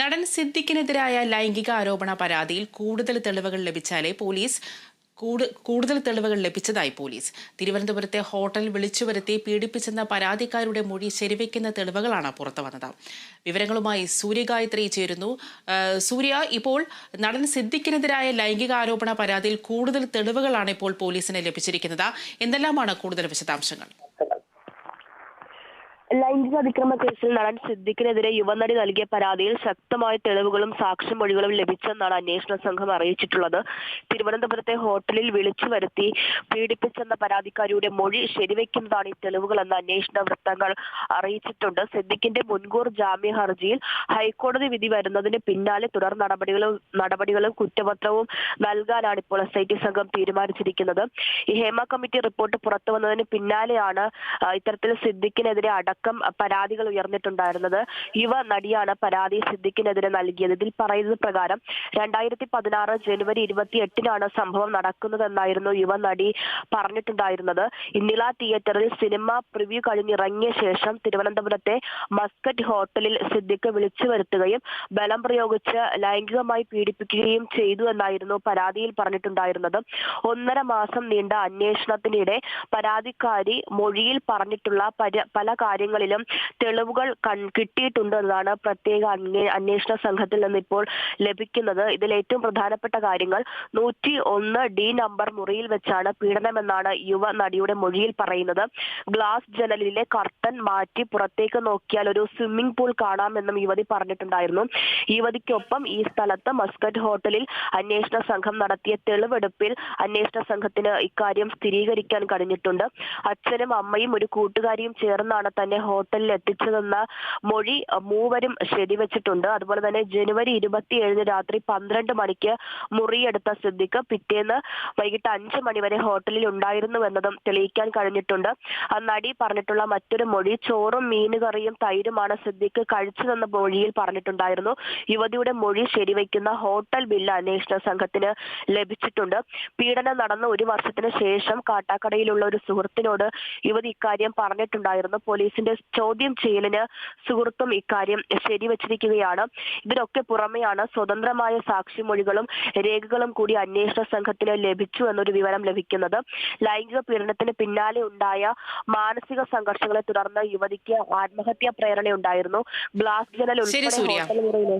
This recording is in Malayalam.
നടൻ സിദ്ദിഖിനെതിരായ ലൈംഗിക ആരോപണ പരാതിയിൽ കൂടുതൽ തെളിവുകൾ ലഭിച്ചാലേ പോലീസ് കൂടുതൽ തെളിവുകൾ ലഭിച്ചതായി പോലീസ്. തിരുവനന്തപുരത്തെ ഹോട്ടൽ വിളിച്ചു വരുത്തി പീഡിപ്പിച്ചെന്ന പരാതിക്കാരുടെ മൊഴി ശരിവെക്കുന്ന തെളിവുകളാണ് പുറത്തു വന്നത്. വിവരങ്ങളുമായി സൂര്യഗായത്രി ചേരുന്നു. സൂര്യ ഇപ്പോൾ നടൻ സിദ്ദിഖിനെതിരായ ലൈംഗിക ആരോപണ പരാതിയിൽ കൂടുതൽ തെളിവുകളാണ് ഇപ്പോൾ പോലീസിന് ലഭിച്ചിരിക്കുന്നത്. എന്തെല്ലാമാണ് കൂടുതൽ വിശദാംശങ്ങൾ? ലൈംഗിക അതിക്രമ കേസിൽ നടൻ സിദ്ദിഖിനെതിരെ യുവനടി നൽകിയ പരാതിയിൽ ശക്തമായ തെളിവുകളും സാക്ഷിമൊഴികളും ലഭിച്ചെന്നാണ് അന്വേഷണ സംഘം അറിയിച്ചിട്ടുള്ളത്. തിരുവനന്തപുരത്തെ ഹോട്ടലിൽ വിളിച്ചു വരുത്തി പീഡിപ്പിച്ചെന്ന പരാതിക്കാരിയുടെ മൊഴി ശരിവെക്കുന്നതാണ് ഈ തെളിവുകളെന്ന് അന്വേഷണ വൃത്തങ്ങൾ അറിയിച്ചിട്ടുണ്ട്. സിദ്ദിഖിന്റെ മുൻകൂർ ജാമ്യ ഹർജിയിൽ ഹൈക്കോടതി വിധി വരുന്നതിന് പിന്നാലെ തുടർ നടപടികളും നടപടികളും കുറ്റപത്രവും നൽകാനാണ് ഇപ്പോൾ എസ് ഐ ടി സംഘം തീരുമാനിച്ചിരിക്കുന്നത്. ഈ ഹേമ കമ്മിറ്റി റിപ്പോർട്ട് പുറത്തു വന്നതിന് പിന്നാലെയാണ് ഇത്തരത്തിൽ സിദ്ദിഖിനെതിരെ അടക്കം പരാതികൾ ഉയർന്നിട്ടുണ്ടായിരുന്നത് യുവ നടിയാണ് പരാതി സിദ്ദിഖിനെതിരെ നൽകിയത്. ഇതിൽ പറയുന്നത് പ്രകാരം രണ്ടായിരത്തി പതിനാറ് ജനുവരി ഇരുപത്തി എട്ടിനാണ് സംഭവം നടക്കുന്നതെന്നായിരുന്നു യുവ നടി പറഞ്ഞിട്ടുണ്ടായിരുന്നത്. ഇന്നില തിയേറ്ററിൽ സിനിമ പ്രിവ്യൂ കഴിഞ്ഞിറങ്ങിയ ശേഷം തിരുവനന്തപുരത്തെ മസ്കറ്റ് ഹോട്ടലിൽ സിദ്ദിഖ് വിളിച്ചു വരുത്തുകയും ബലം പ്രയോഗിച്ച് ലൈംഗികമായി പീഡിപ്പിക്കുകയും ചെയ്തു എന്നായിരുന്നു പരാതിയിൽ പറഞ്ഞിട്ടുണ്ടായിരുന്നത്. ഒന്നര മാസം നീണ്ട അന്വേഷണത്തിനിടെ പരാതിക്കാരി മൊഴിയിൽ പറഞ്ഞിട്ടുള്ള പല പല കാര്യങ്ങളിലും തെളിവുകൾ കൺ- കിട്ടിയിട്ടുണ്ട് എന്നതാണ് പ്രത്യേക അന്വേ- അന്വേഷണ സംഘത്തിൽ നിന്ന് ഇപ്പോൾ ലഭിക്കുന്നത്. ഇതിൽ ഏറ്റവും പ്രധാനപ്പെട്ട കാര്യങ്ങൾ നൂറ്റി ഒന്ന് ഡി നമ്പർ മുറിയിൽ വെച്ചാണ് പീഡനമെന്നാണ് യുവ നടിയുടെ മൊഴിയിൽ പറയുന്നത്. ഗ്ലാസ് ജനലിലെ കർട്ടൻ മാറ്റി പുറത്തേക്ക് നോക്കിയാൽ ഒരു സ്വിമ്മിംഗ് പൂൾ കാണാമെന്നും യുവതി പറഞ്ഞിട്ടുണ്ടായിരുന്നു. യുവതിക്കൊപ്പം ഈ സ്ഥലത്ത് മസ്കറ്റ് ഹോട്ടലിൽ അന്വേഷണ സംഘം നടത്തിയ തെളിവെടുപ്പിൽ അന്വേഷണ സംഘത്തിന് ഇക്കാര്യം സ്ഥിരീകരിക്കാൻ കഴിഞ്ഞിട്ടുണ്ട്. അച്ഛനും അമ്മയും ഒരു കൂട്ടുകാരിയും ചേർന്നാണ് തന്നെ ഹോട്ടലിൽ എത്തിച്ചതെന്ന മൊഴി മൂവരും ശരിവച്ചിട്ടുണ്ട്. അതുപോലെ തന്നെ ജനുവരി ഇരുപത്തിയേഴിന് രാത്രി പന്ത്രണ്ട് മണിക്ക് മുറിയെടുത്ത സിദ്ദിഖ് പിറ്റേന്ന് വൈകിട്ട് അഞ്ച് മണിവരെ ഹോട്ടലിൽ ഉണ്ടായിരുന്നു എന്നതും തെളിയിക്കാൻ കഴിഞ്ഞിട്ടുണ്ട്. നടി പറഞ്ഞിട്ടുള്ള മറ്റൊരു മൊഴി ചോറും മീനുകറിയും തൈരുമാണ് സിദ്ദിഖ് കഴിച്ചതെന്ന മൊഴിയിൽ പറഞ്ഞിട്ടുണ്ടായിരുന്നു. യുവതിയുടെ മൊഴി ശരിവയ്ക്കുന്ന ഹോട്ടൽ ബില്ല് അന്വേഷണ സംഘത്തിന് ലഭിച്ചിട്ടുണ്ട്. പീഡനം നടന്ന ഒരു വർഷത്തിന് ശേഷം കാട്ടാക്കടയിലുള്ള ഒരു സുഹൃത്തിനോട് യുവതി ഇക്കാര്യം പറഞ്ഞിട്ടുണ്ടായിരുന്നു. പോലീസിന്റെ ചോദ്യം ചെയ്യലിന് സുഹൃത്തും ഇക്കാര്യം ശരിവച്ചിരിക്കുകയാണ്. ഇതിനൊക്കെ പുറമെയാണ് സ്വതന്ത്രമായ സാക്ഷിമൊഴികളും രേഖകളും കൂടി അന്വേഷണ സംഘത്തിന് ലഭിച്ചു എന്നൊരു വിവരം ലഭിക്കുന്നത്. ലൈംഗിക പീഡനത്തിന് പിന്നാലെ ഉണ്ടായ മാനസിക സംഘർഷങ്ങളെ തുടർന്ന് യുവതിക്ക് ആത്മഹത്യാ പ്രേരണയുണ്ടായിരുന്നു. ഗ്ലാസ് ജനൽ ഉൾപ്പെടെ ഹോട്ടൽ മുറിയിലെ